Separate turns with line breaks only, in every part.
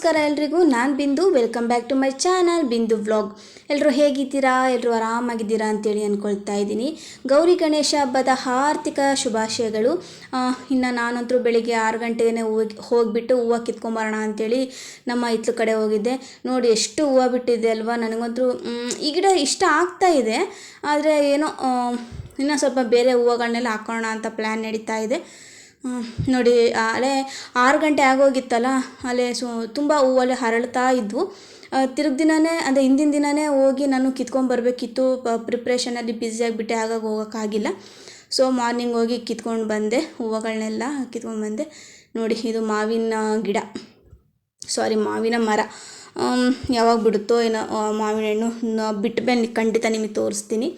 ನಮಸ್ಕಾರ ಎಲ್ರಿಗೂ, ನಾನು Bindu. Welcome back to my channel Bindu vlog ಎಲ್ಲರೂ ಹೇಗಿದ್ದೀರಾ? ಎಲ್ಲರೂ ಆರಾಮಾಗಿದ್ದೀರಾ ಅಂತೇಳಿ ಅಂದ್ಕೊಳ್ತಾ ಇದ್ದೀನಿ. ಗೌರಿ ಗಣೇಶ ಹಬ್ಬದ ಆರ್ಥಿಕ ಶುಭಾಶಯಗಳು. ಇನ್ನು ನಾನಂತರೂ ಬೆಳಿಗ್ಗೆ ಆರು ಗಂಟೆಗೆ ಹೋಗಿ ಹೋಗಿಬಿಟ್ಟು ಹೂವು ಕಿತ್ಕೊಂಬರೋಣ ಅಂತೇಳಿ ನಮ್ಮ ಹಿತ್ಲು ಕಡೆ ಹೋಗಿದ್ದೆ. ನೋಡಿ, ಎಷ್ಟು ಹೂವು ಬಿಟ್ಟಿದೆ ಅಲ್ವಾ? ನನಗಂತೂ ಈ ಗಿಡ ಇಷ್ಟ ಆಗ್ತಾ ಇದೆ. ಆದರೆ ಏನೋ ಇನ್ನೂ ಸ್ವಲ್ಪ ಬೇರೆ ಹೂವುಗಳನ್ನೆಲ್ಲ ಹಾಕೋಣ ಅಂತ ಪ್ಲ್ಯಾನ್ ನಡೀತಾ ಇದೆ. ನೋಡಿ ಅಲೆ ಆರು ಗಂಟೆ ಆಗೋಗಿತ್ತಲ್ಲ, ಅಲೆ ಸು, ತುಂಬ ಹೂವಲ್ಲಿ ಹರಳ್ತಾ ಇದ್ವು. ತಿರುಗಿ ದಿನವೇ ಅಂದರೆ ಹಿಂದಿನ ದಿನವೇ ಹೋಗಿ ನಾನು ಕಿತ್ಕೊಂಡ್ಬರ್ಬೇಕಿತ್ತು ಪ್ರಿಪ್ರೇಷನಲ್ಲಿ ಬ್ಯುಸಿಯಾಗಿಬಿಟ್ಟೆ ಹಾಗಾಗಿ ಹೋಗೋಕ್ಕಾಗಿಲ್ಲ ಸೊ ಮಾರ್ನಿಂಗ್ ಹೋಗಿ ಕಿತ್ಕೊಂಡು ಬಂದೆ ಹೂವುಗಳನ್ನೆಲ್ಲ ಕಿತ್ಕೊಂಡು ಬಂದೆ. ನೋಡಿ, ಇದು ಮಾವಿನ ಗಿಡ. ಸಾರಿ ಮಾವಿನ ಮರ. ಯಾವಾಗ ಬಿಡುತ್ತೋ ಏನೋ ಮಾವಿನ ಹಣ್ಣು ಬಿಟ್ಟು ಮೇಲೆ ಖಂಡಿತ ನಿಮಗೆ ತೋರಿಸ್ತೀನಿ.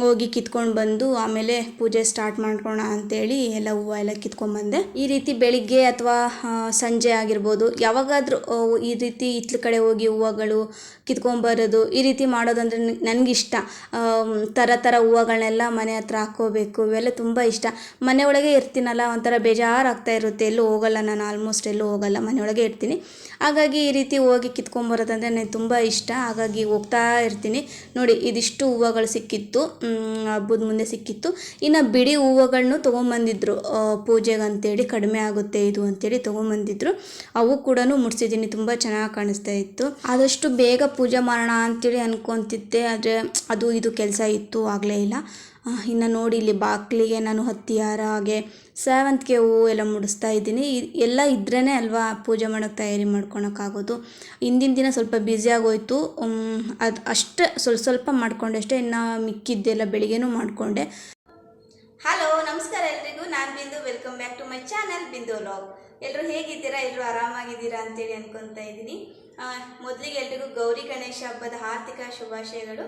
ಹೋಗಿ ಕಿತ್ಕೊಂಡು ಬಂದು ಆಮೇಲೆ ಪೂಜೆ ಸ್ಟಾರ್ಟ್ ಮಾಡ್ಕೋಣ ಅಂತೇಳಿ ಎಲ್ಲ ಹೂವು ಎಲ್ಲ ಕಿತ್ಕೊಂಡ್ಬಂದೆ ಈ ರೀತಿ ಬೆಳಿಗ್ಗೆ ಅಥವಾ ಸಂಜೆ ಆಗಿರ್ಬೋದು, ಯಾವಾಗಾದರೂ ಈ ರೀತಿ ಇತ್ಲ ಕಡೆ ಹೋಗಿ ಹೂವುಗಳು ಕಿತ್ಕೊಂಬರೋದು ಈ ರೀತಿ ಮಾಡೋದಂದ್ರೆ ನನಗಿಷ್ಟ. ಥರ ಥರ ಹೂವುಗಳನ್ನೆಲ್ಲ ಮನೆ ಹತ್ರ ಹಾಕ್ಕೋಬೇಕು, ಇವೆಲ್ಲ ತುಂಬ ಇಷ್ಟ. ಮನೆಯೊಳಗೆ ಇರ್ತೀನಲ್ಲ, ಒಂಥರ ಬೇಜಾರಾಗ್ತಾ ಇರುತ್ತೆ. ಎಲ್ಲೂ ಹೋಗಲ್ಲ ನಾನು ಆಲ್ಮೋಸ್ಟ್ ಎಲ್ಲೂ ಹೋಗಲ್ಲ ಮನೆಯೊಳಗೆ ಇರ್ತೀನಿ. ಹಾಗಾಗಿ ಈ ರೀತಿ ಹೋಗಿ ಕಿತ್ಕೊಂಬರೋದಂದರೆ ನನಗೆ ತುಂಬ ಇಷ್ಟ. ಹಾಗಾಗಿ ಹೋಗ್ತಾ ಇರ್ತೀನಿ. ನೋಡಿ, ಇದಿಷ್ಟು ಹೂವುಗಳು ಸಿಕ್ಕಿತ್ತು ಹಬ್ಬದ ಮುಂದೆ ಸಿಕ್ಕಿತ್ತು. ಇನ್ನು ಬಿಡಿ ಹೂವುಗಳನ್ನು ತೊಗೊಂಬಂದಿದ್ರು. ಪೂಜೆಗೆ ಅಂತೇಳಿ ಕಡಿಮೆ ಆಗುತ್ತೆ ಇದು ಅಂತೇಳಿ ತೊಗೊಂಬಂದಿದ್ರು. ಅವು ಕೂಡ ಮುಡ್ಸಿದ್ದೀನಿ, ತುಂಬ ಚೆನ್ನಾಗಿ ಕಾಣಿಸ್ತಾ ಇತ್ತು. ಆದಷ್ಟು ಬೇಗ ಪೂಜೆ ಮಾಡೋಣ ಅಂತೇಳಿ ಅನ್ಕೊತಿದ್ದೆ, ಆದರೆ ಅದು ಇದು ಕೆಲಸ ಇತ್ತು, ಆಗಲೇ ಇಲ್ಲ. ಇನ್ನು ನೋಡಿ ಇಲ್ಲಿ ಬಾಕ್ಲಿಗೆ ನಾನು ಹತ್ತಿ ಹಾರ ಹಾಗೆ ಸೇವಂತಿಗೆ ಹೂವು ಎಲ್ಲ ಮುಡಿಸ್ತಾ ಇದ್ದೀನಿ. ಎಲ್ಲ ಇದ್ರೇ ಅಲ್ವಾ ಪೂಜೆ ಮಾಡೋಕ್ಕೆ ತಯಾರಿ ಮಾಡ್ಕೊಳಕ್ಕಾಗೋದು ಹಿಂದಿನ ದಿನ ಸ್ವಲ್ಪ ಬ್ಯುಸಿ ಆಗೋಯ್ತು. ಅದು ಅಷ್ಟೇ ಸ್ವಲ್ಪ ಸ್ವಲ್ಪ ಮಾಡಿಕೊಂಡೆ ಅಷ್ಟೇ, ಇನ್ನು ಮಿಕ್ಕಿದ್ದೆಲ್ಲ ಬೆಳಿಗ್ಗೆನೂ ಮಾಡಿಕೊಂಡೆ. ಹಲೋ ನಮಸ್ಕಾರ ಎಲ್ರಿಗೂ. ನಾನು Bindu. Welcome back to my channel Bindu vlog ಎಲ್ಲರೂ ಹೇಗಿದ್ದೀರಾ? ಎಲ್ಲರೂ ಆರಾಮಾಗಿದ್ದೀರಾ ಅಂತೇಳಿ ಅನ್ಕೊತಾ ಇದ್ದೀನಿ. ಮೊದಲಿಗೆ ಎಲ್ರಿಗೂ ಗೌರಿ ಗಣೇಶ ಹಬ್ಬದ ಆರ್ಥಿಕ ಶುಭಾಶಯಗಳು.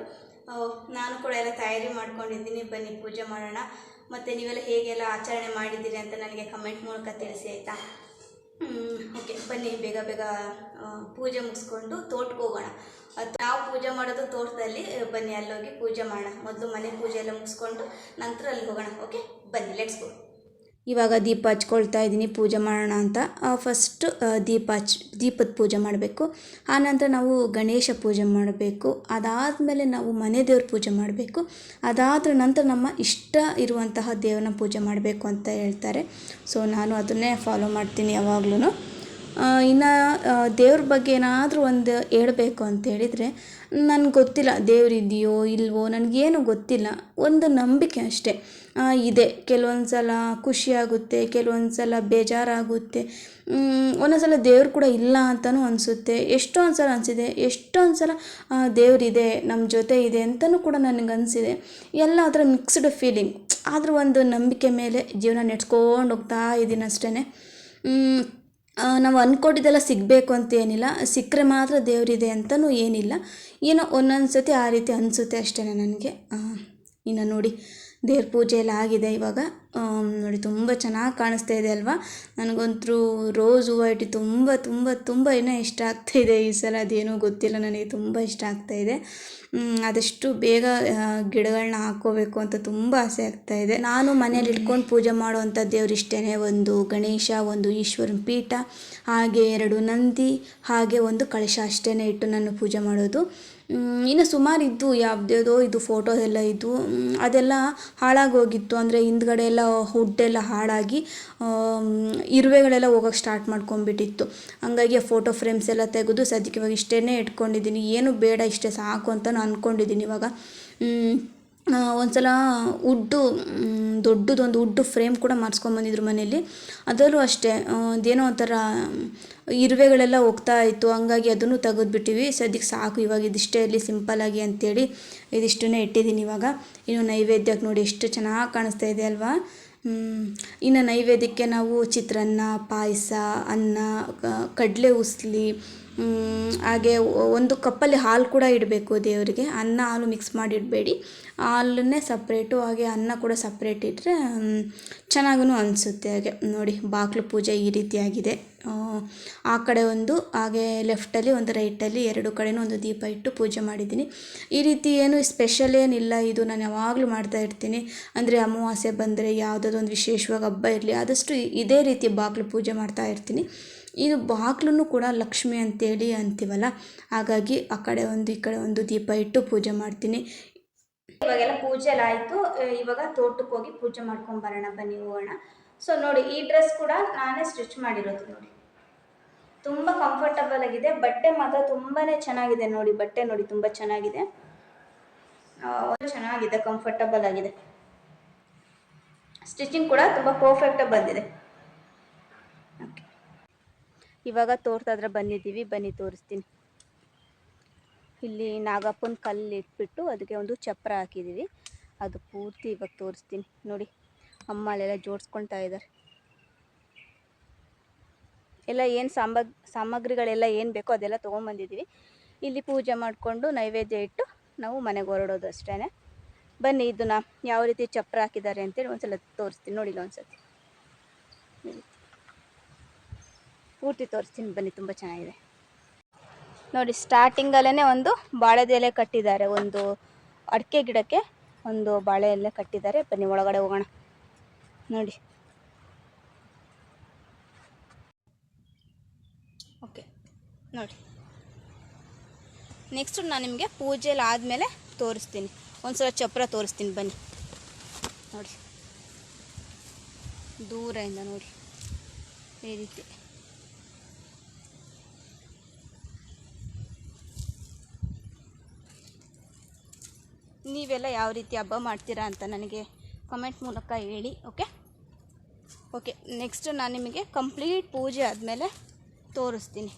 ನಾನು ಕೂಡ ಎಲ್ಲ ತಯಾರಿ ಮಾಡ್ಕೊಂಡಿದ್ದೀನಿ. ಬನ್ನಿ, ಪೂಜೆ ಮಾಡೋಣ. ಮತ್ತು ನೀವೆಲ್ಲ ಹೇಗೆಲ್ಲ ಆಚರಣೆ ಮಾಡಿದ್ದೀರಿ ಅಂತ ನನಗೆ ಕಮೆಂಟ್ ಮೂಲಕ ತಿಳಿಸಿ, ಆಯಿತಾ? ಓಕೆ ಬನ್ನಿ, ಬೇಗ ಬೇಗ ಪೂಜೆ ಮುಗಿಸ್ಕೊಂಡು ತೋಟಕ್ಕೆ ಹೋಗೋಣ. ನಾವು ಪೂಜೆ ಮಾಡೋದು ತೋಟದಲ್ಲಿ ಬನ್ನಿ, ಅಲ್ಲೋಗಿ ಪೂಜೆ ಮಾಡೋಣ. ಮೊದಲು ಮನೆ ಪೂಜೆ ಎಲ್ಲ ಮುಗಿಸ್ಕೊಂಡು ನಂತರ ಅಲ್ಲಿ ಹೋಗೋಣ ಓಕೆ ಬನ್ನಿ ಲೆಟ್ಸ್ ಗೋ ಇವಾಗ ದೀಪ ಹಚ್ಕೊಳ್ತಾ ಇದ್ದೀನಿ, ಪೂಜೆ ಮಾಡೋಣ ಅಂತ. ಫಸ್ಟ್ ದೀಪ ಹಚ್, ದೀಪದ ಪೂಜೆ ಮಾಡಬೇಕು. ಆನಂತರ ನಾವು ಗಣೇಶ ಪೂಜೆ ಮಾಡಬೇಕು. ಅದಾದಮೇಲೆ ನಾವು ಮನೆ ದೇವ್ರ ಪೂಜೆ ಮಾಡಬೇಕು. ಅದಾದ ನಂತರ ನಮ್ಮ ಇಷ್ಟ ಇರುವಂತಹ ದೇವರನ್ನ ಪೂಜೆ ಮಾಡಬೇಕು ಅಂತ ಹೇಳ್ತಾರೆ. ಸೊ ನಾನು ಅದನ್ನೇ ಫಾಲೋ ಮಾಡ್ತೀನಿ ಯಾವಾಗ್ಲೂ ಇನ್ನು ದೇವ್ರ ಬಗ್ಗೆ ಏನಾದರೂ ಒಂದು ಹೇಳಬೇಕು ಅಂತ ಹೇಳಿದರೆ ನನಗೆ ಗೊತ್ತಿಲ್ಲ, ದೇವರಿದೆಯೋ ಇಲ್ವೋ, ನನಗೇನು ಗೊತ್ತಿಲ್ಲ. ಒಂದು ನಂಬಿಕೆ ಅಷ್ಟೇ. ಇದೆ. ಕೆಲವೊಂದು ಸಲ ಖುಷಿಯಾಗುತ್ತೆ ಕೆಲವೊಂದು ಸಲ ಬೇಜಾರಾಗುತ್ತೆ. ಒಂದೊಂದು ಸಲ ದೇವ್ರು ಕೂಡ ಇಲ್ಲ ಅಂತಲೂ ಅನಿಸುತ್ತೆ. ಎಷ್ಟೊಂದು ಸಲ ಅನಿಸಿದೆ ಎಷ್ಟೊಂದು ಸಲ ದೇವ್ರಿದೆ ನಮ್ಮ ಜೊತೆ ಇದೆ ಅಂತಲೂ ಕೂಡ ನನಗೆ ಅನಿಸಿದೆ. ಎಲ್ಲ ಅದರ ಮಿಕ್ಸ್ಡ್ ಫೀಲಿಂಗ್. ಆದರೂ ಒಂದು ನಂಬಿಕೆ ಮೇಲೆ ಜೀವನ ನೆಡ್ಸ್ಕೊಂಡು ಹೋಗ್ತಾ ಇದ್ದೀನಿ ಅಷ್ಟೇ ನಾವು ಅಂದ್ಕೊಂಡಿದ್ದೆಲ್ಲ ಸಿಗಬೇಕು ಅಂತ ಏನಿಲ್ಲ. ಸಿಕ್ಕರೆ ಮಾತ್ರ ದೇವರಿದೆ ಅಂತಲೂ ಏನಿಲ್ಲ. ಏನೋ ಒಂದೊಂದು ಸತಿ ಆ ರೀತಿ ಅನಿಸುತ್ತೆ ಅಷ್ಟೇ ನನಗೆ. ಇನ್ನು ನೋಡಿ, ದೇವ್ರ ಪೂಜೆ ಎಲ್ಲ ಆಗಿದೆ ಇವಾಗ. ನೋಡಿ, ತುಂಬ ಚೆನ್ನಾಗಿ ಕಾಣಿಸ್ತಾ ಇದೆ ಅಲ್ವಾ? ನನಗಂತೂ ರೋಸ್ ಹೂವು ಇಟ್ಟು ತುಂಬ ತುಂಬ ತುಂಬ ಏನೋ ಇಷ್ಟ ಆಗ್ತಾಯಿದೆ ಈ ಸಲ. ಅದೇನೋ ಗೊತ್ತಿಲ್ಲ, ನನಗೆ ತುಂಬ ಇಷ್ಟ ಆಗ್ತಾಯಿದೆ ಆದಷ್ಟು ಬೇಗ ಗಿಡಗಳನ್ನ ಹಾಕ್ಕೋಬೇಕು ಅಂತ ತುಂಬ ಆಸೆ ಆಗ್ತಾ ಇದೆ. ನಾನು ಮನೇಲಿ ಇಟ್ಕೊಂಡು ಪೂಜೆ ಮಾಡುವಂಥ ದೇವ್ರು ಇಷ್ಟೇ ಒಂದು ಗಣೇಶ, ಒಂದು ಈಶ್ವರನ ಪೀಠ, ಹಾಗೆ ಎರಡು ನಂದಿ, ಹಾಗೆ ಒಂದು ಕಳಶ ಅಷ್ಟೇ ಇಟ್ಟು ನಾನು ಪೂಜೆ ಮಾಡೋದು. ಇನ್ನು ಸುಮಾರು ಇದ್ದು ಯಾವುದ್ಯಾವುದೋ ಇದು ಫೋಟೋ ಎಲ್ಲ ಇದ್ದು ಅದೆಲ್ಲ ಹಾಳಾಗೋಗಿತ್ತು ಅಂದರೆ ಹಿಂದ್ಗಡೆ ಎಲ್ಲ ಹುಡ್ಡೆಲ್ಲ ಹಾಳಾಗಿ ಇರುವೆಗಳೆಲ್ಲ ಹೋಗೋಕೆ ಸ್ಟಾರ್ಟ್ ಮಾಡ್ಕೊಂಡ್ಬಿಟ್ಟಿತ್ತು. ಹಂಗಾಗಿ ಫೋಟೋ ಫ್ರೇಮ್ಸ್ ಎಲ್ಲ ತೆಗೆದು ಸದ್ಯಕ್ಕೆ ಇವಾಗ ಇಷ್ಟೇ ಇಟ್ಕೊಂಡಿದ್ದೀನಿ. ಏನು ಬೇಡ, ಇಷ್ಟೇ ಸಾಕು ಅಂತ ನಾನು ಅಂದ್ಕೊಂಡಿದ್ದೀನಿ ಇವಾಗ. ಒಂದ್ಸಲ ಉಡ್ಡು ದೊಡ್ಡದೊಂದು ಉಡ್ಡು ಫ್ರೇಮ್ ಕೂಡ ಮಾಡಿಸ್ಕೊಂಬಂದಿದ್ರು ಮನೇಲಿ ಅದರಲ್ಲೂ ಅಷ್ಟೇ ಅದೇನೋ ಒಂಥರ ಇರುವೆಗಳೆಲ್ಲ ಹೋಗ್ತಾ ಇತ್ತು. ಹಂಗಾಗಿ ಅದನ್ನು ತೆಗೆದ್ಬಿಟ್ಟಿವಿ. ಸದ್ಯಕ್ಕೆ ಸಾಕು, ಇವಾಗ ಇದಿಷ್ಟೇ ಇರಲಿ ಸಿಂಪಲ್ಲಾಗಿ ಅಂತೇಳಿ ಇದಿಷ್ಟನ್ನೇ ಇಟ್ಟಿದ್ದೀನಿ ಇವಾಗ. ಇನ್ನು ನೈವೇದ್ಯಕ್ಕೆ ನೋಡಿ ಎಷ್ಟು ಚೆನ್ನಾಗಿ ಕಾಣಿಸ್ತಾ ಇದೆ ಅಲ್ವಾ. ಇನ್ನು ನೈವೇದ್ಯಕ್ಕೆ ನಾವು ಚಿತ್ರಾನ್ನ, ಪಾಯಸ, ಅನ್ನ ಕಡಲೆ ಉಸ್ಲಿ ಹಾಗೆ ಒಂದು ಕಪ್ಪಲ್ಲಿ ಹಾಲು ಕೂಡ ಇಡಬೇಕು ದೇವರಿಗೆ. ಅನ್ನ ಹಾಲು ಮಿಕ್ಸ್ ಮಾಡಿ ಇಡಬೇಡಿ. ಹಾಲನ್ನೇ ಸಪ್ರೇಟು ಹಾಗೆ ಅನ್ನ ಕೂಡ ಸಪ್ರೇಟ್ ಇಟ್ಟರೆ ಚೆನ್ನಾಗೂ ಅನಿಸುತ್ತೆ ಹಾಗೆ. ನೋಡಿ ಬಾಗಿಲು ಪೂಜೆ ಈ ರೀತಿಯಾಗಿದೆ. ಆ, ಆ ಕಡೆ ಒಂದು ಹಾಗೆ ಲೆಫ್ಟಲ್ಲಿ ಒಂದು ರೈಟಲ್ಲಿ ಎರಡು ಕಡೆಯೂ ಒಂದು ದೀಪ ಇಟ್ಟು ಪೂಜೆ ಮಾಡಿದ್ದೀನಿ. ಈ ರೀತಿ ಏನು ಸ್ಪೆಷಲ್ ಏನಿಲ್ಲ ಇದು ನಾನು ಯಾವಾಗಲೂ ಮಾಡ್ತಾ ಇರ್ತೀನಿ. ಅಂದರೆ ಅಮಾವಾಸ್ಯೆ ಬಂದರೆ ಯಾವುದಾದ್ರು ಒಂದು ವಿಶೇಷವಾಗಿ ಹಬ್ಬ ಇರಲಿ ಆದಷ್ಟು ಇದೇ ರೀತಿ ಬಾಗಿಲು ಪೂಜೆ ಮಾಡ್ತಾ ಇರ್ತೀನಿ. ಇದು ಬಾಗಿಲೂ ಕೂಡ ಲಕ್ಷ್ಮಿ ಅಂತೇಳಿ ಅಂತೀವಲ್ಲ ಹಾಗಾಗಿ ಆ ಕಡೆ ಒಂದು ಈ ಕಡೆ ಒಂದು ದೀಪ ಇಟ್ಟು ಪೂಜೆ ಮಾಡ್ತೀನಿ. ಇವಾಗೆಲ್ಲ ಪೂಜೆ ಎಲ್ಲ ಆಯಿತು. ಇವಾಗ ತೋಟಕ್ಕೆ ಹೋಗಿ ಪೂಜೆ ಮಾಡ್ಕೊಂಡು ಬರೋಣ, ಬನ್ನಿ ಹೋಗೋಣ. ಸೊ ನೋಡಿ, ಈ ಡ್ರೆಸ್ ಕೂಡ ನಾನೇ ಸ್ಟಿಚ್ ಮಾಡಿರೋದು ನೋಡಿ. ತುಂಬ ಕಂಫರ್ಟಬಲ್ ಆಗಿದೆ. ಬಟ್ಟೆ ಮಾತ್ರ ತುಂಬಾ ಚೆನ್ನಾಗಿದೆ ನೋಡಿ. ಬಟ್ಟೆ ನೋಡಿ, ತುಂಬ ಚೆನ್ನಾಗಿದೆ. ಚೆನ್ನಾಗಿದೆ ಕಂಫರ್ಟಬಲ್ ಆಗಿದೆ. ಸ್ಟಿಚಿಂಗ್ ಕೂಡ ತುಂಬ ಪರ್ಫೆಕ್ಟಾಗಿ ಬಂದಿದೆ. ಇವಾಗ ತೋರ್ತಾದ್ರೆ ಬಂದಿದ್ದೀವಿ. ಬನ್ನಿ, ತೋರಿಸ್ತೀನಿ. ಇಲ್ಲಿ ನಾಗಪ್ಪನ ಕಲ್ಲು ಇಟ್ಬಿಟ್ಟು ಅದಕ್ಕೆ ಒಂದು ಚಪ್ರ ಹಾಕಿದ್ದೀವಿ. ಅದು ಪೂರ್ತಿ ಇವಾಗ ತೋರಿಸ್ತೀನಿ. ನೋಡಿ ಅಮ್ಮ ಅಲ್ಲೆಲ್ಲ ಜೋಡಿಸ್ಕೊಳ್ತಾ ಇದ್ದಾರೆ. ಎಲ್ಲ ಏನು ಸಾಮಗ್ ಸಾಮಗ್ರಿಗಳೆಲ್ಲ ಏನು ಬೇಕೋ ಅದೆಲ್ಲ ತೊಗೊಂಬಂದಿದ್ದೀವಿ ಇಲ್ಲಿ ಪೂಜೆ ಮಾಡಿಕೊಂಡು ನೈವೇದ್ಯ ಇಟ್ಟು ನಾವು ಮನೆಗೆ ಹೊರಡೋದು ಅಷ್ಟೇ ಬನ್ನಿ, ಇದನ್ನ ಯಾವ ರೀತಿ ಚಪ್ರ ಹಾಕಿದ್ದಾರೆ ಅಂತೇಳಿ ಒಂದ್ಸಲ ತೋರಿಸ್ತೀನಿ. ನೋಡಿಲ್ಲ ಒಂದ್ಸತಿ. ಪೂರ್ತಿ ತೋರಿಸ್ತೀನಿ. ಬನ್ನಿ, ತುಂಬ ಚೆನ್ನಾಗಿದೆ. ನೋಡಿ ಸ್ಟಾರ್ಟಿಂಗಲ್ಲೇ ಒಂದು ಬಾಳೆದ ಎಲೆ ಕಟ್ಟಿದ್ದಾರೆ. ಒಂದು ಅಡಿಕೆ ಗಿಡಕ್ಕೆ ಒಂದು ಬಾಳೆ ಎಲೆ ಕಟ್ಟಿದ್ದಾರೆ. ಬನ್ನಿ, ಒಳಗಡೆ ಹೋಗೋಣ. ನೋಡಿ. ಓಕೆ ನೋಡಿ. ನೆಕ್ಸ್ಟ್ ನಾನು ನಿಮಗೆ ಪೂಜೆಲಿ ಆದಮೇಲೆ ತೋರಿಸ್ತೀನಿ. ಒಂದ್ಸಲ ಚಪ್ರ ತೋರಿಸ್ತೀನಿ, ಬನ್ನಿ. ನೋಡಿ. ದೂರದಿಂದ ನೋಡಿ. ಈ ರೀತಿ. ನೀವೆಲ್ಲ ಯಾವ ರೀತಿ ಹಬ್ಬ ಮಾಡ್ತೀರಾ ಅಂತ ನನಗೆ ಕಮೆಂಟ್ ಮೂಲಕ ಹೇಳಿ ಓಕೆ ಓಕೆ ನೆಕ್ಸ್ಟ್ ನಾನು ನಿಮಗೆ ಕಂಪ್ಲೀಟ್ ಪೂಜೆ ಆದಮೇಲೆ ತೋರಿಸ್ತೀನಿ.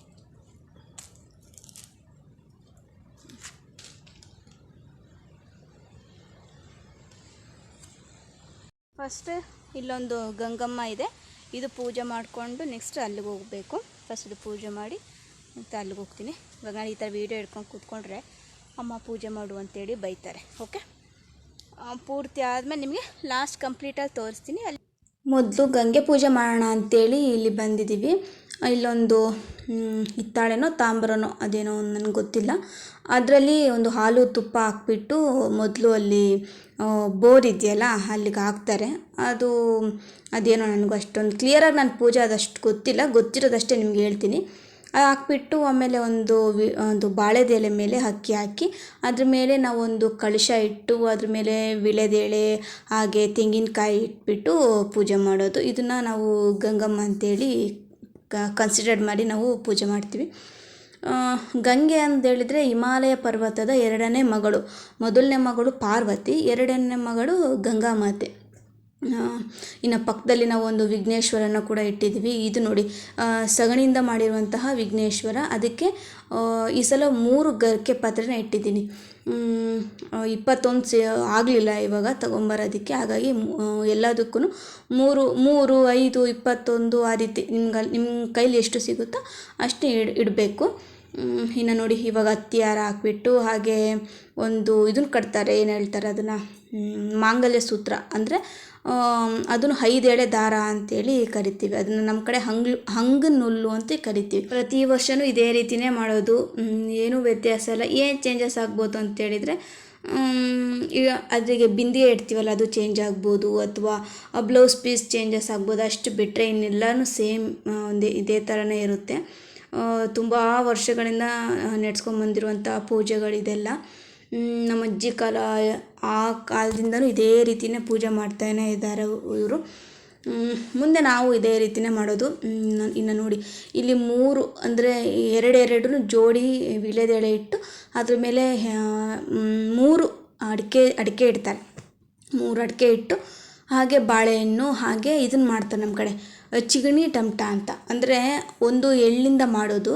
ಫಸ್ಟ್ ಇಲ್ಲೊಂದು ಗಂಗಮ್ಮ ಇದೆ. ಇದು ಪೂಜೆ ಮಾಡಿಕೊಂಡು ನೆಕ್ಸ್ಟ್ ಅಲ್ಲಿಗೆ ಹೋಗಬೇಕು. ಫಸ್ಟ್ ಪೂಜೆ ಮಾಡಿ, ಮತ್ತು ಅಲ್ಲಿಗೆ ಹೋಗ್ತೀನಿ. ಇವಾಗ ನಾನು ಈ ಥರ ವೀಡಿಯೋ ಹಿಡ್ಕೊಂಡು ಕೂತ್ಕೊಂಡ್ರೆ ಅಮ್ಮ ಪೂಜೆ ಮಾಡು ಅಂತೇಳಿ ಬೈತಾರೆ ಓಕೆ ಪೂರ್ತಿ ಆದಮೇಲೆ ನಿಮಗೆ ಲಾಸ್ಟ್ ಕಂಪ್ಲೀಟಾಗಿ ತೋರಿಸ್ತೀನಿ. ಅಲ್ಲಿ ಮೊದಲು ಗಂಗೆ ಪೂಜೆ ಮಾಡೋಣ ಅಂತೇಳಿ ಇಲ್ಲಿ ಬಂದಿದ್ದೀವಿ ಇಲ್ಲೊಂದು ಹಿತ್ತಾಳೆನೋ ತಾಮ್ರನೋ ಅದೇನೋ ನನಗೆ ಗೊತ್ತಿಲ್ಲ. ಅದರಲ್ಲಿ ಒಂದು ಹಾಲು ತುಪ್ಪ ಹಾಕ್ಬಿಟ್ಟು ಮೊದಲು ಅಲ್ಲಿ ಬೋರ್ ಇದೆಯಲ್ಲ ಅಲ್ಲಿಗೆ ಹಾಕ್ತಾರೆ. ಅದು, ಅದೇನೋ ನನಗೂ ಅಷ್ಟೊಂದು ಕ್ಲಿಯರಾಗಿ ನಾನು ಪೂಜೆ ಅದಷ್ಟು ಗೊತ್ತಿಲ್ಲ. ಗೊತ್ತಿರೋದಷ್ಟೇ ನಿಮ್ಗೆ ಹೇಳ್ತೀನಿ. ಹಾಕ್ಬಿಟ್ಟು ಆಮೇಲೆ ಒಂದು ವಿ, ಒಂದು ಬಾಳೆದೆಲೆ ಮೇಲೆ ಅಕ್ಕಿ ಹಾಕಿ ಅದ್ರ ಮೇಲೆ ನಾವೊಂದು ಕಳಶ ಇಟ್ಟು ಅದ್ರ ಮೇಲೆ ವಿಳೆದೆಳೆ ಹಾಗೆ ತೆಂಗಿನಕಾಯಿ ಇಟ್ಬಿಟ್ಟು ಪೂಜೆ ಮಾಡೋದು. ಇದನ್ನು ನಾವು ಗಂಗಮ್ಮ ಅಂತೇಳಿ ಕನ್ಸಿಡರ್ ಮಾಡಿ ನಾವು ಪೂಜೆ ಮಾಡ್ತೀವಿ. ಗಂಗೆ ಅಂತೇಳಿದರೆ ಹಿಮಾಲಯ ಪರ್ವತದ ಎರಡನೇ ಮಗಳು. ಮೊದಲನೇ ಮಗಳು ಪಾರ್ವತಿ, ಎರಡನೇ ಮಗಳು ಗಂಗಾಮಾತೆ. ಇನ್ನು ಪಕ್ಕದಲ್ಲಿ ನಾವು ಒಂದು ವಿಘ್ನೇಶ್ವರನ ಕೂಡ ಇಟ್ಟಿದ್ದೀವಿ. ಇದು ನೋಡಿ ಸಗಣಿಯಿಂದ ಮಾಡಿರುವಂತಹ ವಿಘ್ನೇಶ್ವರ. ಅದಕ್ಕೆ ಈ ಸಲ ಮೂರು ಗರ್ಕೆ ಪಾತ್ರೆನ ಇಟ್ಟಿದ್ದೀನಿ. ಇಪ್ಪತ್ತೊಂದು ಸೇ, ಆಗಲಿಲ್ಲ ಇವಾಗ ತೊಗೊಂಬರೋದಕ್ಕೆ. ಹಾಗಾಗಿ ಎಲ್ಲದಕ್ಕೂ ಮೂರು ಮೂರು, ಐದು, ಇಪ್ಪತ್ತೊಂದು ಆ ರೀತಿ ನಿಮ್ಗೆ ನಿಮ್ಮ ಕೈಲಿ ಎಷ್ಟು ಸಿಗುತ್ತೋ ಅಷ್ಟೇ ಇಡ್, ಇಡಬೇಕು. ಇನ್ನು ನೋಡಿ, ಇವಾಗ ಹತ್ತಿಯಾರ ಹಾಕ್ಬಿಟ್ಟು ಹಾಗೆ ಒಂದು ಇದನ್ನು ಕಟ್ತಾರೆ. ಏನು ಹೇಳ್ತಾರೆ ಅದನ್ನು? ಮಾಂಗಲ್ಯ ಸೂತ್ರ. ಅಂದರೆ ಅದನ್ನು ಐದೇಳೆ ದಾರ ಅಂತೇಳಿ ಕರಿತೀವಿ. ಅದನ್ನು ನಮ್ಮ ಕಡೆ ಹಂಗ್ ಹಂಗ ನುಲ್ಲು ಅಂತ ಕರಿತೀವಿ. ಪ್ರತಿ ವರ್ಷವೂ ಇದೇ ರೀತಿನೇ ಮಾಡೋದು. ಏನೂ ವ್ಯತ್ಯಾಸ ಇಲ್ಲ. ಏನು ಚೇಂಜಸ್ ಆಗ್ಬೋದು ಅಂತೇಳಿದರೆ ಈಗ ಅದಕ್ಕೆ ಬಿಂದಿಗೆ ಇಡ್ತೀವಲ್ಲ, ಅದು ಚೇಂಜ್ ಆಗ್ಬೋದು ಅಥವಾ ಬ್ಲೌಸ್ ಪೀಸ್ ಚೇಂಜಸ್ ಆಗ್ಬೋದು, ಅಷ್ಟು ಬಿಟ್ಟರೆ ಇನ್ನೆಲ್ಲನೂ ಸೇಮ್ ಒಂದೇ, ಇದೇ ಥರನೇ ಇರುತ್ತೆ. ತುಂಬ ವರ್ಷಗಳಿಂದ ನಡೆಸ್ಕೊಂಬಂದಿರುವಂಥ ಪೂಜೆಗಳಿದೆಲ್ಲ. ನಮ್ಮ ಅಜ್ಜಿ ಕಾಲ, ಆ ಕಾಲದಿಂದಲೂ ಇದೇ ರೀತಿನೇ ಪೂಜೆ ಮಾಡ್ತಾನೆ ಇದ್ದಾರೆ ಇವರು. ಮುಂದೆ ನಾವು ಇದೇ ರೀತಿನೇ ಮಾಡೋದು. ಇನ್ನು ನೋಡಿ, ಇಲ್ಲಿ ಮೂರು, ಅಂದರೆ ಎರಡೆರಡು ಜೋಡಿ ವಿಳೆದೆಳೆ ಇಟ್ಟು ಅದ್ರ ಮೇಲೆ ಮೂರು ಅಡಿಕೆ ಅಡಿಕೆ ಇಡ್ತಾರೆ. ಮೂರು ಅಡಿಕೆ ಇಟ್ಟು ಹಾಗೆ ಬಾಳೆಹಣ್ಣು ಹಾಗೆ ಇದನ್ನು ಮಾಡ್ತಾರೆ ನಮ್ಮ ಕಡೆ. ಚಿಗಣಿ ಟಮಟ ಅಂತ. ಅಂದರೆ ಒಂದು ಎಳ್ಳಿಂದ ಮಾಡೋದು,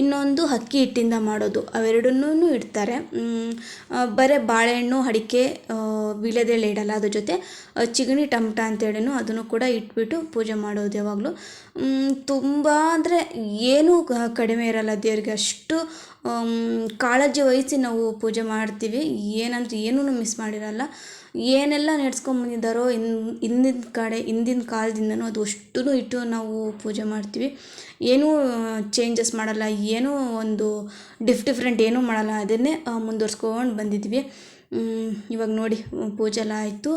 ಇನ್ನೊಂದು ಅಕ್ಕಿ ಹಿಟ್ಟಿಂದ ಮಾಡೋದು ಅವೆರಡನ್ನೂ ಇಡ್ತಾರೆ. ಬರೀ ಬಾಳೆಹಣ್ಣು, ಅಡಿಕೆ ವೀಳ್ಯದೆಲೆ ಇಡಲ್ಲ, ಅದ್ರ ಜೊತೆ ಚಿಗಣಿ ಟಮಟ ಅಂತೇಳಿನೂ ಅದನ್ನು ಕೂಡ ಇಟ್ಬಿಟ್ಟು ಪೂಜೆ ಮಾಡೋದು ಯಾವಾಗಲೂ. ತುಂಬ ಅಂದರೆ ಏನೂ ಕಡಿಮೆ ಇರಲ್ಲ ದೇವರಿಗೆ. ಅಷ್ಟು ಕಾಳಜಿ ವಹಿಸಿ ನಾವು ಪೂಜೆ ಮಾಡ್ತೀವಿ. ಏನಂದ್ರೆ ಏನೂ ಮಿಸ್ ಮಾಡಿರಲ್ಲ. ಏನೆಲ್ಲ ನಡೆಸ್ಕೊಂಬಂದಿದ್ದಾರೋ ಇನ್ ಹಿಂದಿನ ಕಡೆ ಹಿಂದಿನ ಕಾಲದಿಂದನೂ ಅದು ಅಷ್ಟೂ ಇಟ್ಟು ನಾವು ಪೂಜೆ ಮಾಡ್ತೀವಿ. ಏನೂ ಚೇಂಜಸ್ ಮಾಡಲ್ಲ, ಏನೂ ಒಂದು ಡಿಫ್ ಡಿಫ್ರೆಂಟ್ ಏನೂ ಮಾಡಲ್ಲ, ಅದನ್ನೇ ಮುಂದುವರ್ಸ್ಕೊಂಡು ಬಂದಿದ್ವಿ. ಇವಾಗ ನೋಡಿ ಪೂಜೆ ಎಲ್ಲ ಆಯಿತು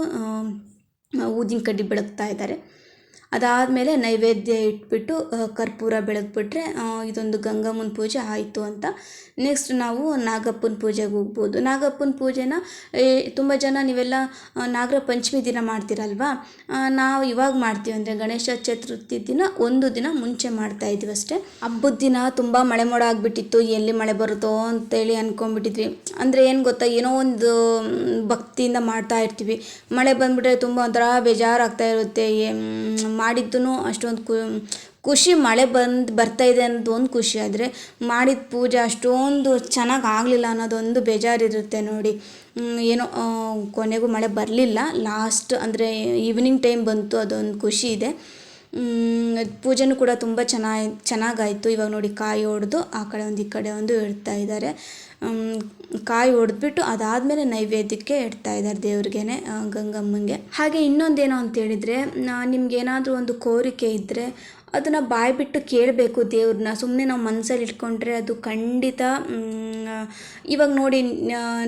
ಊದಿನ ಕಡ್ಡಿ ಬೆಳಗ್ತಾ ಇದ್ದಾರೆ. ಅದಾದಮೇಲೆ ನೈವೇದ್ಯ ಇಟ್ಬಿಟ್ಟು ಕರ್ಪೂರ ಬೆಳಗ್ಬಿಟ್ರೆ ಇದೊಂದು ಗಂಗಮ್ಮನ ಪೂಜೆ ಆಯಿತು ಅಂತ. ನೆಕ್ಸ್ಟ್ ನಾವು ನಾಗಪ್ಪನ ಪೂಜೆಗೆ ಹೋಗ್ಬೋದು. ನಾಗಪ್ಪನ ಪೂಜೆನ ತುಂಬ ಜನ ನೀವೆಲ್ಲ ನಾಗರ ಪಂಚಮಿ ದಿನ ಮಾಡ್ತೀರಲ್ವಾ? ನಾವು ಇವಾಗ ಮಾಡ್ತೀವಿ ಅಂದರೆ ಗಣೇಶ ಚತುರ್ಥಿ ದಿನ ಒಂದು ದಿನ ಮುಂಚೆ ಮಾಡ್ತಾ ಇದ್ವಿ ಅಷ್ಟೇ. ಹಬ್ಬದ ದಿನ ತುಂಬ ಮಳೆ ಮೋಡ ಆಗಿಬಿಟ್ಟಿತ್ತು. ಎಲ್ಲಿ ಮಳೆ ಬರುತ್ತೋ ಅಂತೇಳಿ ಅಂದ್ಕೊಂಡ್ಬಿಟ್ಟಿದ್ವಿ ಅಂದರೆ ಏನು ಗೊತ್ತಾ, ಏನೋ ಒಂದು ಭಕ್ತಿಯಿಂದ ಮಾಡ್ತಾ ಇರ್ತೀವಿ. ಮಳೆ ಬಂದ್ಬಿಟ್ರೆ ತುಂಬ ಒಂಥರ ಬೇಜಾರಾಗ್ತಾ ಇರುತ್ತೆ. ಮಾಡಿದ್ದೂ ಅಷ್ಟೊಂದು ಖುಷಿ ಮಳೆ ಬಂದು, ಬರ್ತಾ ಇದೆ ಅನ್ನೋದು ಒಂದು ಖುಷಿ ಆದರೆ ಮಾಡಿದ ಪೂಜೆ ಅಷ್ಟೊಂದು ಚೆನ್ನಾಗಿ ಆಗಲಿಲ್ಲ ಅನ್ನೋದೊಂದು ಬೇಜಾರಿರುತ್ತೆ ನೋಡಿ. ಏನೋ ಕೊನೆಗೂ ಮಳೆ ಬರಲಿಲ್ಲ. ಲಾಸ್ಟ್ ಅಂದರೆ ಈವ್ನಿಂಗ್ ಟೈಮ್ ಬಂತು, ಅದೊಂದು ಖುಷಿ ಇದೆ. ಪೂಜೆನೂ ಕೂಡ ತುಂಬ ಚೆನ್ನಾಗಿ ಚೆನ್ನಾಗಾಯಿತು. ಇವಾಗ ನೋಡಿ ಕಾಯಿ ಹೊಡೆದು ಆ ಕಡೆ ಒಂದು, ಈ ಕಡೆ ಒಂದು ಇಡ್ತಾ ಇದ್ದಾರೆ ಕಾಯಿ ಹೊಡೆದ್ಬಿಟ್ಟು ಅದಾದಮೇಲೆ ನೈವೇದ್ಯಕ್ಕೆ ಇಡ್ತಾ ಇದ್ದಾರೆ ದೇವ್ರಿಗೇನೆ ಗಂಗಮ್ಮನಿಗೆ ಹಾಗೆ ಇನ್ನೊಂದೇನು ಅಂತ ಹೇಳಿದರೆ ನಿಮ್ಗೆ ಏನಾದರೂ ಒಂದು ಕೋರಿಕೆ ಇದ್ದರೆ ಅದನ್ನು ಬಾಯಿ ಬಿಟ್ಟು ಕೇಳಬೇಕು ದೇವ್ರನ್ನ. ಸುಮ್ಮನೆ ನಾವು ಮನಸ್ಸಲ್ಲಿ ಇಟ್ಕೊಂಡ್ರೆ ಅದು ಖಂಡಿತ ಇವಾಗ ನೋಡಿ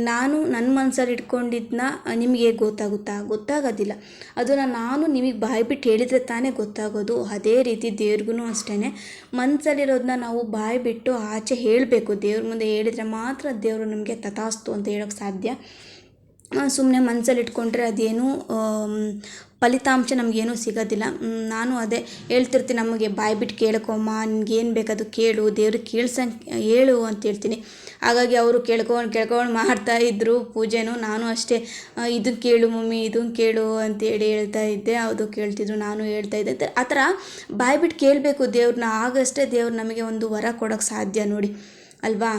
ನಾನು ನನ್ನ ಮನಸ್ಸಲ್ಲಿ ಇಟ್ಕೊಂಡಿದ್ದನ್ನ ನಿಮಗೆ ಗೊತ್ತಾಗುತ್ತಾ? ಗೊತ್ತಾಗೋದಿಲ್ಲ. ಅದನ್ನು ನಾನು ನಿಮಗೆ ಬಾಯಿ ಬಿಟ್ಟು ಹೇಳಿದರೆ ತಾನೇ ಗೊತ್ತಾಗೋದು. ಅದೇ ರೀತಿ ದೇವ್ರಿಗೂ ಅಷ್ಟೇ ಮನಸ್ಸಲ್ಲಿರೋದನ್ನ ನಾವು ಬಾಯಿ ಬಿಟ್ಟು ಆಚೆ ಹೇಳಬೇಕು. ದೇವ್ರ ಮುಂದೆ ಹೇಳಿದರೆ ಮಾತ್ರ ದೇವರು ನಮಗೆ ತಥಾಸ್ತು ಅಂತ ಹೇಳೋಕ್ಕೆ ಸಾಧ್ಯ. ಸುಮ್ಮನೆ ಮನಸ್ಸಲ್ಲಿ ಇಟ್ಕೊಂಡ್ರೆ ಅದೇನು ಫಲಿತಾಂಶ ನಮಗೇನು ಸಿಗೋದಿಲ್ಲ. ನಾನು ಅದೇ ಹೇಳ್ತಿರ್ತೀನಿ ನಮಗೆ ಬಾಯಿ ಬಿಟ್ಟು ಕೇಳ್ಕೊಮ್ಮ ನಿನ್ಗೇನು ಬೇಕದು ಕೇಳು ದೇವ್ರಿಗೆ ಕೇಳ್ಸಂಗೆ, ಹೇಳು ಅಂತ ಹೇಳ್ತೀನಿ. ಹಾಗಾಗಿ ಅವರು ಕೇಳ್ಕೊಂಡು ಕೇಳ್ಕೊಂಡು ಮಾಡ್ತಾ ಇದ್ರು ಪೂಜೆನೂ, ನಾನು ಅಷ್ಟೇ ಇದನ್ನು ಕೇಳು ಮಮ್ಮಿ ಇದನ್ನು ಕೇಳು ಅಂತೇಳಿ ಹೇಳ್ತಾ ಇದ್ದೆ ಅದು ಕೇಳ್ತಿದ್ರು, ನಾನು ಹೇಳ್ತಾ ಇದ್ದೆ. ಆ ಥರ ಬಾಯಿ ಬಿಟ್ಟು ಕೇಳಬೇಕು ದೇವ್ರನ್ನ, ಆಗಷ್ಟೇ ದೇವ್ರು ನಮಗೆ ಒಂದು ವರ ಕೊಡೋಕ್ಕೆ ಸಾಧ್ಯ ನೋಡಿ. ಅಲ್ವಾ?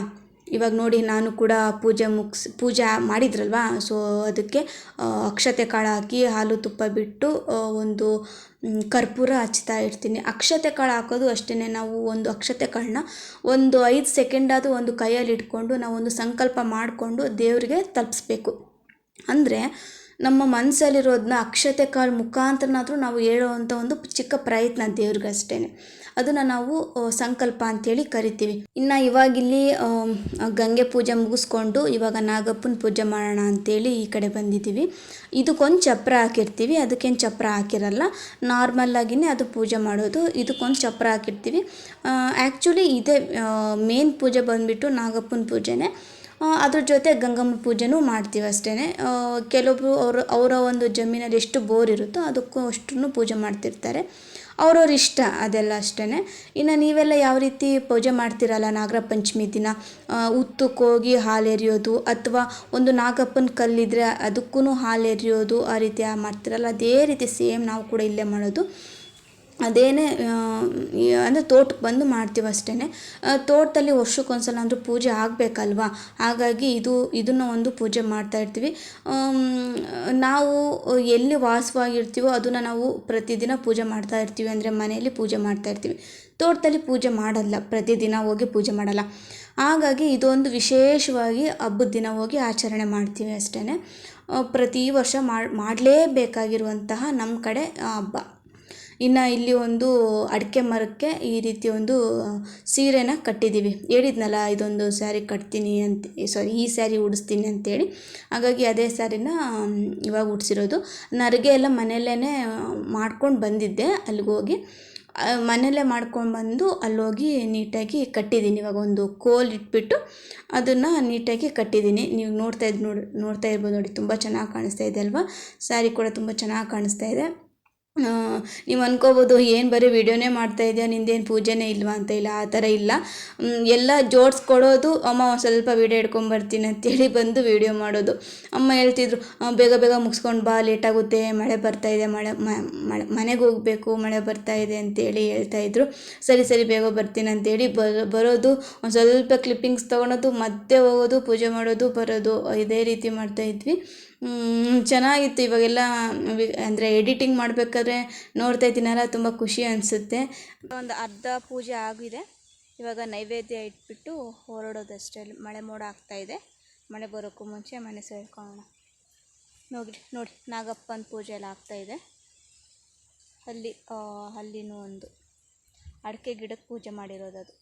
ಇವಾಗ ನೋಡಿ ನಾನು ಕೂಡ ಪೂಜೆ ಮುಗ್ಸ್, ಪೂಜೆ ಮಾಡಿದ್ರಲ್ವಾ? ಸೊ ಅದಕ್ಕೆ ಅಕ್ಷತೆ ಕಾಳು ಹಾಕಿ ಹಾಲು ತುಪ್ಪ ಬಿಟ್ಟು ಒಂದು ಕರ್ಪೂರ ಹಚ್ತಾ ಇರ್ತೀನಿ. ಅಕ್ಷತೆ ಕಾಳು ಹಾಕೋದು ಅಷ್ಟೇ ನಾವು ಒಂದು ಅಕ್ಷತೆ ಕಾಳನ್ನ ಒಂದು ಐದು ಸೆಕೆಂಡಾದರೂ ಒಂದು ಕೈಯಲ್ಲಿ ಇಟ್ಕೊಂಡು ನಾವು ಒಂದು ಸಂಕಲ್ಪ ಮಾಡಿಕೊಂಡು ದೇವರಿಗೆ ತಲುಪಿಸ್ಬೇಕು. ಅಂದರೆ ನಮ್ಮ ಮನಸ್ಸಲ್ಲಿರೋದನ್ನ ಅಕ್ಷತೆ ಕಾಳು ಮುಖಾಂತರನಾದರೂ ನಾವು ಹೇಳೋವಂಥ ಒಂದು ಚಿಕ್ಕ ಪ್ರಯತ್ನ ದೇವ್ರಿಗಷ್ಟೇ ಅದನ್ನು ನಾವು ಸಂಕಲ್ಪ ಅಂತೇಳಿ ಕರಿತೀವಿ. ಇನ್ನು ಇವಾಗಿಲ್ಲಿ ಗಂಗೆ ಪೂಜೆ ಮುಗಿಸ್ಕೊಂಡು ಇವಾಗ ನಾಗಪ್ಪನ ಪೂಜೆ ಮಾಡೋಣ ಅಂತೇಳಿ ಈ ಕಡೆ ಬಂದಿದ್ದೀವಿ. ಇದಕ್ಕೊಂದು ಚಪ್ರ ಹಾಕಿರ್ತೀವಿ. ಅದಕ್ಕೇನು ಚಪ್ರ ಹಾಕಿರಲ್ಲ. ನಾರ್ಮಲ್ಲಾಗಿಯೇ ಅದು ಪೂಜೆ ಮಾಡೋದು. ಇದಕ್ಕೊಂದು ಚಪ್ರ ಹಾಕಿರ್ತೀವಿ. ಆ್ಯಕ್ಚುಲಿ ಇದೇ ಮೇನ್ ಪೂಜೆ ಬಂದುಬಿಟ್ಟು ನಾಗಪ್ಪನ ಪೂಜೆನೇ. ಅದ್ರ ಜೊತೆ ಗಂಗಮ್ಮ ಪೂಜೆನೂ ಮಾಡ್ತೀವಿ ಅಷ್ಟೇ ಕೆಲವೊಬ್ರು ಅವರು, ಅವರ ಒಂದು ಜಮೀನಲ್ಲಿ ಎಷ್ಟು ಬೋರ್ ಇರುತ್ತೋ ಅದಕ್ಕೂ ಅಷ್ಟನ್ನು ಪೂಜೆ ಮಾಡ್ತಿರ್ತಾರೆ. ಅವ್ರವ್ರ ಇಷ್ಟ ಅದೆಲ್ಲ ಅಷ್ಟೇ ಇನ್ನು ನೀವೆಲ್ಲ ಯಾವ ರೀತಿ ಪೂಜೆ ಮಾಡ್ತೀರಲ್ಲ ನಾಗರ ಪಂಚಮಿ ದಿನ? ಉತ್ತಕ್ಕೋಗಿ ಹಾಲೆರಿಯೋದು ಅಥವಾ ಒಂದು ನಾಗಪ್ಪನ ಕಲ್ಲಿದ್ರೆ ಅದಕ್ಕೂ ಹಾಲೆರಿಯೋದು ಆ ರೀತಿ ಮಾಡ್ತಿರಲ್ಲ? ಅದೇ ರೀತಿ ಸೇಮ್ ನಾವು ಕೂಡ ಇಲ್ಲೇ ಮಾಡೋದು. ಅದೇನೇ ಅಂದರೆ ತೋಟಕ್ಕೆ ಬಂದು ಮಾಡ್ತೀವಿ ಅಷ್ಟೇ ತೋಟದಲ್ಲಿ ವರ್ಷಕ್ಕೊಂದ್ಸಲ ಅಂದರೂ ಪೂಜೆ ಆಗಬೇಕಲ್ವಾ? ಹಾಗಾಗಿ ಇದು, ಇದನ್ನು ಒಂದು ಪೂಜೆ ಮಾಡ್ತಾ ಇರ್ತೀವಿ. ನಾವು ಎಲ್ಲಿ ವಾಸವಾಗಿರ್ತೀವೋ ಅದನ್ನು ನಾವು ಪ್ರತಿದಿನ ಪೂಜೆ ಮಾಡ್ತಾ ಇರ್ತೀವಿ. ಅಂದರೆ ಮನೆಯಲ್ಲಿ ಪೂಜೆ ಮಾಡ್ತಾ ಇರ್ತೀವಿ. ತೋಟದಲ್ಲಿ ಪೂಜೆ ಮಾಡಲ್ಲ. ಪ್ರತಿದಿನ ಹೋಗಿ ಪೂಜೆ ಮಾಡಲ್ಲ. ಹಾಗಾಗಿ ಇದೊಂದು ವಿಶೇಷವಾಗಿ ಹಬ್ಬದ ದಿನ ಹೋಗಿ ಆಚರಣೆ ಮಾಡ್ತೀವಿ ಅಷ್ಟೇ ಪ್ರತಿ ವರ್ಷ ಮಾಡಲೇಬೇಕಾಗಿರುವಂತಹ ನಮ್ಮ ಕಡೆ ಹಬ್ಬ. ಇನ್ನು ಇಲ್ಲಿ ಒಂದು ಅಡಿಕೆ ಮರಕ್ಕೆ ಈ ರೀತಿ ಒಂದು ಸೀರೆನ ಕಟ್ಟಿದ್ದೀವಿ. ಹೇಳಿದ್ನಲ್ಲ, ಇದೊಂದು ಸ್ಯಾರಿ ಕಟ್ತೀನಿ ಅಂತ ಸಾರಿ ಈ ಸ್ಯಾರಿ ಉಡಿಸ್ತೀನಿ ಅಂತೇಳಿ. ಹಾಗಾಗಿ ಅದೇ ಸ್ಯಾರಿನ ಇವಾಗ ಉಡಿಸಿರೋದು. ನರಿಗೆ ಎಲ್ಲ ಮನೆಯಲ್ಲೇ ಮಾಡ್ಕೊಂಡು ಬಂದಿದ್ದೆ ಅಲ್ಲಿಗೆ ಹೋಗಿ. ಮನೆಯಲ್ಲೇ ಮಾಡ್ಕೊಂಡು ಬಂದು ಅಲ್ಲೋಗಿ ನೀಟಾಗಿ ಕಟ್ಟಿದ್ದೀನಿ. ಇವಾಗ ಒಂದು ಕೋಲ್ ಇಟ್ಬಿಟ್ಟು ಅದನ್ನು ನೀಟಾಗಿ ಕಟ್ಟಿದ್ದೀನಿ. ನೀವು ನೋಡ್ತಾ ಇದ್ದು ನೋಡಿ, ನೋಡ್ತಾ ಇರ್ಬೋದು ನೋಡಿ, ತುಂಬ ಚೆನ್ನಾಗಿ ಕಾಣಿಸ್ತಾ ಇದೆ ಅಲ್ವಾ? ಸ್ಯಾರಿ ಕೂಡ ತುಂಬ ಚೆನ್ನಾಗಿ ಕಾಣಿಸ್ತಾ ಇದೆ. ನೀವು ಅನ್ಕೋಬೋದು, ಏನು ಬರೀ ವಿಡಿಯೋನೇ ಮಾಡ್ತಾ ಇದೆಯಾ, ನಿಂದೇನು ಪೂಜೆನೇ ಇಲ್ವಾ ಅಂತ ಇಲ್ಲ, ಆ ಥರ ಇಲ್ಲ. ಎಲ್ಲ ಜೋಡಿಸ್ಕೊಡೋದು ಅಮ್ಮ ಒಂದು ಸ್ವಲ್ಪ ವೀಡಿಯೋ ಹಿಡ್ಕೊಂಬರ್ತೀನಿ ಅಂತೇಳಿ ಬಂದು ವಿಡಿಯೋ ಮಾಡೋದು. ಅಮ್ಮ ಹೇಳ್ತಿದ್ರು ಬೇಗ ಬೇಗ ಮುಗಿಸ್ಕೊಂಡು ಬಾ ಲೇಟಾಗುತ್ತೆ ಮಳೆ ಬರ್ತಾ ಇದೆ, ಮಳೆ ಮನೆಗೆ ಹೋಗಬೇಕು, ಮಳೆ ಬರ್ತಾ ಇದೆ ಅಂತೇಳಿ ಹೇಳ್ತಾಯಿದ್ರು ಸರಿ ಸರಿ, ಬೇಗ ಬರ್ತೀನಿ ಅಂತೇಳಿ ಬರೋ ಬರೋದು, ಒಂದು ಸ್ವಲ್ಪ ಕ್ಲಿಪ್ಪಿಂಗ್ಸ್ ತೊಗೊಳೋದು, ಮತ್ತೆ ಹೋಗೋದು, ಪೂಜೆ ಮಾಡೋದು, ಬರೋದು, ಇದೇ ರೀತಿ ಮಾಡ್ತಾಯಿದ್ವಿ ಚೆನ್ನಾಗಿತ್ತು ಇವಾಗೆಲ್ಲ ಅಂದರೆ ಎಡಿಟಿಂಗ್ ಮಾಡಬೇಕಾದ್ರೆ ನೋಡ್ತಾ ಇದ್ದೀನಲ್ಲ, ತುಂಬ ಖುಷಿ ಅನಿಸುತ್ತೆ. ಒಂದು ಅರ್ಧ ಪೂಜೆ ಆಗಿದೆ. ಇವಾಗ ನೈವೇದ್ಯ ಇಟ್ಬಿಟ್ಟು ಹೊರಡೋದಷ್ಟೇ, ಮಳೆ ಮೋಡ ಆಗ್ತಾಯಿದೆ ಮಳೆ ಬರೋಕ್ಕೂ ಮುಂಚೆ ಮನೆ ಸೇರ್ಕೊಳ್ಳೋಣ. ನೋಡಿ ನೋಡಿ, ನಾಗಪ್ಪನ ಪೂಜೆ ಎಲ್ಲ ಆಗ್ತಾಯಿದೆ ಅಲ್ಲಿ ಅಲ್ಲಿನೂ ಒಂದು ಅಡಿಕೆ ಗಿಡಕ್ಕೆ ಪೂಜೆ ಮಾಡಿರೋದು ಅದು.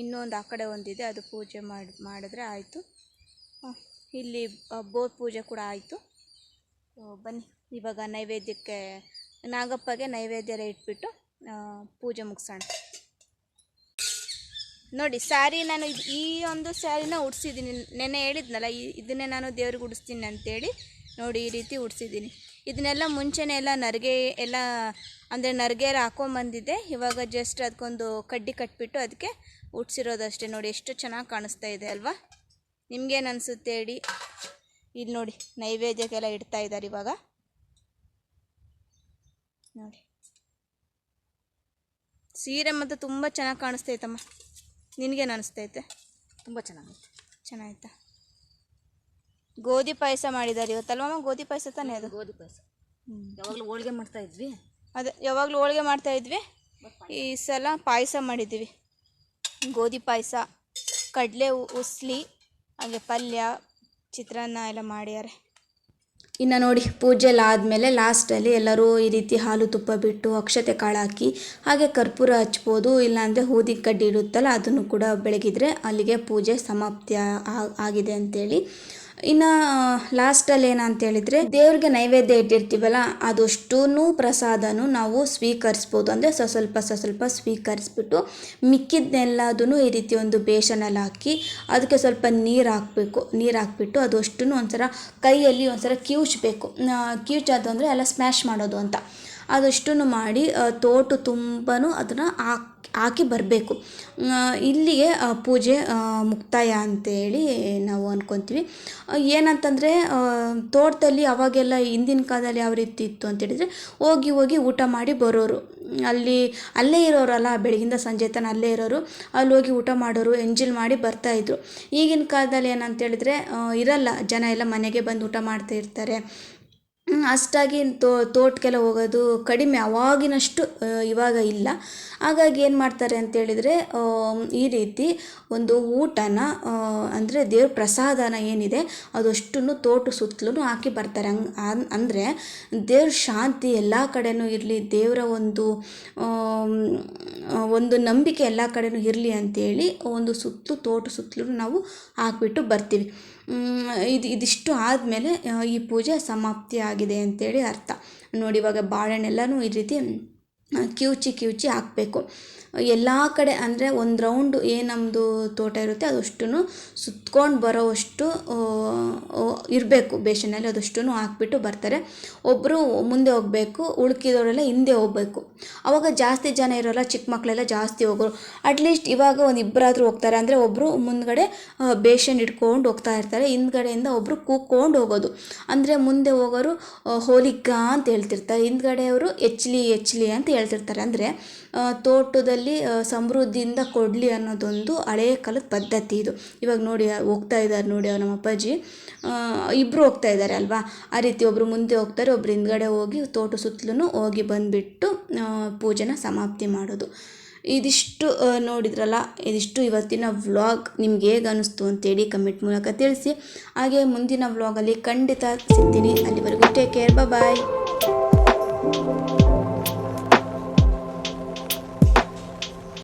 ಇನ್ನೊಂದು ಆ ಕಡೆ ಒಂದಿದೆ, ಅದು ಪೂಜೆ ಮಾಡಿ, ಮಾಡಿದ್ರೆ ಆಯಿತು. ಇಲ್ಲಿ ಬೋರ್ ಪೂಜೆ ಕೂಡ ಆಯಿತು. ಬನ್ನಿ, ಇವಾಗ ನೈವೇದ್ಯಕ್ಕೆ, ನಾಗಪ್ಪಗೆ ನೈವೇದ್ಯ ಇಟ್ಬಿಟ್ಟು ಪೂಜೆ ಮುಗಿಸೋಣ. ನೋಡಿ ಸ್ಯಾರಿ ನಾನು ಈ ಒಂದು ಸ್ಯಾರಿನ ಉಡ್ಸಿದ್ದೀನಿ. ನೆನ್ನೆ ಹೇಳಿದ್ನಲ್ಲ, ಈ, ಇದನ್ನೇ ನಾನು ದೇವ್ರಿಗೆ ಉಡಿಸ್ತೀನಿ ಅಂತೇಳಿ, ನೋಡಿ, ಈ ರೀತಿ ಉಡ್ಸಿದ್ದೀನಿ. ಇದನ್ನೆಲ್ಲ ಮುಂಚೆನೇ ಎಲ್ಲ ನರಿಗೆ, ಎಲ್ಲ, ಅಂದರೆ ನರ್ಗೆರ ಹಾಕೊಂಬಂದಿದ್ದೆ. ಇವಾಗ ಜಸ್ಟ್ ಅದಕ್ಕೊಂದು ಕಡ್ಡಿ ಕಟ್ಬಿಟ್ಟು ಅದಕ್ಕೆ ಉಡ್ಸಿರೋದಷ್ಟೇ. ನೋಡಿ, ಎಷ್ಟು ಚೆನ್ನಾಗಿ ಕಾಣಿಸ್ತಾ ಇದೆ ಅಲ್ವಾ? ನಿಮ್ಗೇನು ಅನಿಸುತ್ತೆ ಹೇಳಿ? ಇಲ್ಲಿ ನೋಡಿ ನೈವೇದ್ಯಕ್ಕೆಲ್ಲ ಇಡ್ತಾ ಇದ್ದಾರೆ ಇವಾಗ. ನೋಡಿ. ಸೀರೆ ಮತ್ತು ತುಂಬ ಚೆನ್ನಾಗಿ ಕಾಣಿಸ್ತೈತಮ್ಮ ನಿನಗೇನು ಅನಿಸ್ತೈತೆ
ತುಂಬ ಚೆನ್ನಾಗಿತ್ತು
ಚೆನ್ನಾಗಿತ್ತಾ ಗೋಧಿ ಪಾಯಸ ಮಾಡಿದ್ದಾರೆ ಇವತ್ತಲ್ವಮ್ಮ? ಗೋಧಿ ಪಾಯಸ ತಾನೇ ಅದು?
ಗೋಧಿ ಪಾಯಸ. ಯಾವಾಗಲೂ ಹೋಳಿಗೆ ಮಾಡ್ತಾ ಇದ್ವಿ.
ಅದೇ ಯಾವಾಗಲೂ ಹೋಳಿಗೆ ಮಾಡ್ತಾ ಇದ್ವಿ. ಈ ಸಲ ಪಾಯಸ ಮಾಡಿದ್ದೀವಿ. ಗೋಧಿ ಪಾಯಸ ಕಡಲೆ ಉಸ್ಲಿ ಹಾಗೆ ಪಲ್ಯ, ಚಿತ್ರಾನ್ನ ಎಲ್ಲ ಮಾಡ್ಯಾರೆ. ಇನ್ನು ನೋಡಿ, ಪೂಜೆ ಎಲ್ಲ ಆದಮೇಲೆ ಲಾಸ್ಟಲ್ಲಿ ಎಲ್ಲರೂ ಈ ರೀತಿ ಹಾಲು ತುಪ್ಪ ಬಿಟ್ಟು ಅಕ್ಷತೆ ಕಾಳು ಹಾಕಿ ಹಾಗೆ ಕರ್ಪೂರ ಹಚ್ಬೋದು, ಇಲ್ಲಾಂದರೆ ಊದಿ ಕಡ್ಡಿ ಇರುತ್ತಲ್ಲ, ಅದನ್ನು ಕೂಡ ಬೆಳಗಿದ್ರೆ ಅಲ್ಲಿಗೆ ಪೂಜೆ ಸಮಾಪ್ತಿ ಆಗಿದೆ ಅಂತೇಳಿ. ಇನ್ನು, ಲಾಸ್ಟಲ್ಲಿ ಏನಂತ ಹೇಳಿದರೆ, ದೇವ್ರಿಗೆ ನೈವೇದ್ಯ ಇಟ್ಟಿರ್ತೀವಲ್ಲ ಅದಷ್ಟೂ ಪ್ರಸಾದನು ನಾವು ಸ್ವೀಕರಿಸ್ಬೋದು. ಅಂದರೆ ಸ್ವಸ್ವಲ್ಪ ಸ್ವಲ್ಪ, ಸ, ಸ್ವಲ್ಪ ಸ್ವೀಕರಿಸ್ಬಿಟ್ಟು ಮಿಕ್ಕಿದ್ನೆಲ್ಲದೂ ಈ ರೀತಿ ಒಂದು ಬೇಷನಲ್ಲಿ ಹಾಕಿ, ಅದಕ್ಕೆ ಸ್ವಲ್ಪ ನೀರು ಹಾಕಬೇಕು, ನೀರು ಹಾಕ್ಬಿಟ್ಟು ಅದಷ್ಟು ಒಂಥರ ಕೈಯಲ್ಲಿ ಒಂಥರ ಕಿವುಚಬೇಕು. ಕ್ಯೂಚ್ ಅಂದರೆ ಎಲ್ಲ ಸ್ಮ್ಯಾಶ್ ಮಾಡೋದು ಅಂತ. ಅದಷ್ಟು ಮಾಡಿ ತೋಟು ತುಂಬನೂ ಅದನ್ನು ಹಾಕಿ ಹಾಕಿ ಬರಬೇಕು. ಇಲ್ಲಿಗೆ ಪೂಜೆ ಮುಕ್ತಾಯ ಅಂತೇಳಿ ನಾವು ಅಂದ್ಕೊತೀವಿ ಏನಂತಂದರೆ ತೋಟದಲ್ಲಿ ಅವಾಗೆಲ್ಲ ಹಿಂದಿನ ಕಾಲದಲ್ಲಿ ಯಾವ ರೀತಿ ಇತ್ತು ಅಂತ ಹೇಳಿದರೆ, ಹೋಗಿ ಹೋಗಿ ಊಟ ಮಾಡಿ ಬರೋರು. ಅಲ್ಲಿ, ಅಲ್ಲೇ ಇರೋರಲ್ಲ, ಬೆಳಗಿಂದ ಸಂಜೆ ತನಕ ಅಲ್ಲೇ ಇರೋರು. ಅಲ್ಲಿ ಹೋಗಿ ಊಟ ಮಾಡೋರು, ಎಂಜಿಲ್ ಮಾಡಿ ಬರ್ತಾಯಿದ್ರು ಈಗಿನ ಕಾಲದಲ್ಲಿ ಏನಂತ ಹೇಳಿದ್ರೆ ಇರಲ್ಲ. ಜನ ಎಲ್ಲ ಮನೆಗೆ ಬಂದು ಊಟ ಮಾಡ್ತಾ ಇರ್ತಾರೆ. ಅಷ್ಟಾಗಿ ತೋ ತೋಟಕ್ಕೆಲ್ಲ ಹೋಗೋದು ಕಡಿಮೆ. ಅವಾಗಿನಷ್ಟು ಆ, ಇವಾಗ ಇಲ್ಲ. ಹಾಗಾಗಿ ಏನು ಮಾಡ್ತಾರೆ ಅಂತೇಳಿದರೆ ಈ ರೀತಿ ಒಂದು ಊಟನ ಅಂದರೆ ದೇವ್ರ ಪ್ರಸಾದನ ಏನಿದೆ, ಅದಷ್ಟನ್ನು ತೋಟ ಸುತ್ತಲೂ ಹಾಕಿ ಬರ್ತಾರೆ. ಹಂಗೆ ಅಂದರೆ ದೇವ್ರ ಶಾಂತಿ ಎಲ್ಲ ಕಡೆಯೂ ಇರಲಿ, ದೇವರ ಒಂದು ಒಂದು ನಂಬಿಕೆ ಎಲ್ಲ ಕಡೆಯೂ ಇರಲಿ ಅಂತೇಳಿ ಒಂದು ಸುತ್ತು ತೋಟ ಸುತ್ತಲೂ ನಾವು ಹಾಕ್ಬಿಟ್ಟು ಬರ್ತೀವಿ. ಇದು, ಇದಿಷ್ಟು ಆದಮೇಲೆ ಈ ಪೂಜೆ ಸಮಾಪ್ತಿ ಆಗಿದೆ ಅಂತೇಳಿ ಅರ್ಥ. ನೋಡಿ ಇವಾಗ ಬಾಳೆಹಣ್ಣೆಲ್ಲನೂ ಈ ರೀತಿ ಕಿವುಚಿ ಕಿವುಚಿ ಹಾಕಬೇಕು. ಎಲ್ಲ ಕಡೆ ಅಂದರೆ ಒಂದು ರೌಂಡು ಏನು ನಮ್ಮದು ತೋಟ ಇರುತ್ತೆ ಅದಷ್ಟು ಸುತ್ಕೊಂಡು ಬರೋವಷ್ಟು ಇರಬೇಕು ಬೇಷನಲ್ಲಿ ಅದಷ್ಟು ಹಾಕ್ಬಿಟ್ಟು ಬರ್ತಾರೆ. ಒಬ್ಬರು ಮುಂದೆ ಹೋಗಬೇಕು, ಉಳ್ಕಿದವರೆಲ್ಲ ಹಿಂದೆ ಹೋಗಬೇಕು. ಅವಾಗ ಜಾಸ್ತಿ ಜನ ಇರೋಲ್ಲ, ಚಿಕ್ಕ ಮಕ್ಕಳೆಲ್ಲ ಜಾಸ್ತಿ ಹೋಗೋರು. ಅಟ್ಲೀಸ್ಟ್ ಇವಾಗ ಒಂದು ಇಬ್ಬರಾದರೂ ಹೋಗ್ತಾರೆ. ಅಂದರೆ ಒಬ್ಬರು ಮುಂದ್ಗಡೆ ಬೇಷನ್ ಇಟ್ಕೊಂಡು ಹೋಗ್ತಾ ಇರ್ತಾರೆ. ಹಿಂದ್ಗಡೆಯಿಂದ ಒಬ್ಬರು ಕೂಕ್ಕೊಂಡು ಹೋಗೋದು. ಅಂದರೆ ಮುಂದೆ ಹೋಗೋರು ಹೋಲಿಕ ಅಂತ ಹೇಳ್ತಿರ್ತಾರೆ. ಹಿಂದ್ಗಡೆಯವರು ಎಚ್ಲಿ ಎಚ್ಲಿ ಅಂತ ಹೇಳ್ತಿರ್ತಾರೆ. ಅಂದರೆ ತೋಟದಲ್ಲಿ ಆ, ಸಮೃದ್ಧಿಯಿಂದ ಕೊಡಲಿ ಅನ್ನೋದೊಂದು ಹಳೆಯ ಕಾಲದ ಪದ್ಧತಿ ಇದು. ಇವಾಗ ನೋಡಿ ಹೋಗ್ತಾ ಇದ್ದಾರೆ ನೋಡಿ ನಮ್ಮ ಅಪ್ಪಾಜಿ ಇಬ್ಬರು ಹೋಗ್ತಾ ಇದ್ದಾರೆ ಅಲ್ವಾ? ಆ ರೀತಿ ಒಬ್ಬರು ಮುಂದೆ ಹೋಗ್ತಾರೆ ಒಬ್ರು ಹಿಂದ್ಗಡೆ ಹೋಗಿ ತೋಟ ಸುತ್ತಲೂ ಹೋಗಿ ಬಂದುಬಿಟ್ಟು ಪೂಜೆನ ಸಮಾಪ್ತಿ ಮಾಡೋದು. ಇದಿಷ್ಟು ನೋಡಿದ್ರಲ್ಲ ಇದಿಷ್ಟು ಇವತ್ತಿನ ವ್ಲಾಗ್ ನಿಮ್ಗೆ ಹೇಗೆ ಅನ್ನಿಸ್ತು ಅಂತೇಳಿ ಕಮೆಂಟ್ ಮೂಲಕ ತಿಳಿಸಿ. ಹಾಗೆ ಮುಂದಿನ ವ್ಲಾಗಲ್ಲಿ ಖಂಡಿತ ಸಿಗ್ತೀನಿ. ಅಲ್ಲಿವರೆಗೂ ಟೇಕ್ ಕೇರ್ ಬಾಯ್